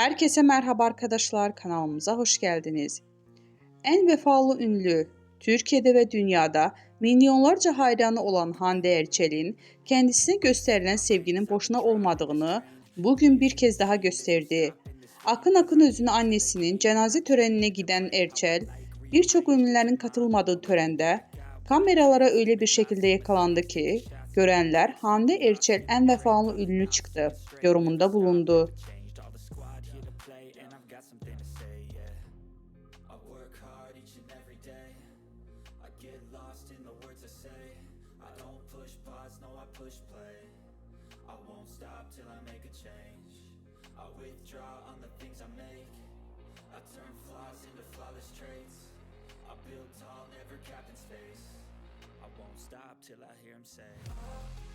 Herkese merhaba arkadaşlar, kanalımıza hoş geldiniz. En vefalı ünlü, Türkiye'de ve dünyada milyonlarca hayranı olan Hande Erçel'in kendisine gösterilen sevginin boşuna olmadığını bugün bir kez daha gösterdi. Akın akın özünü annesinin cenaze törenine giden Erçel, birçok ünlülerin katılmadığı törende kameralara öyle bir şekilde yakalandı ki görenler Hande Erçel en vefalı ünlü çıktı yorumunda bulundu. Play and I've got something to say, yeah. I work hard each and every day. I get lost in the words I say. I don't push pause, no I push play. I won't stop till I make a change. I withdraw on the things I make. I turn flaws into flawless traits. I build tall, never capped in space. I won't stop till I hear him say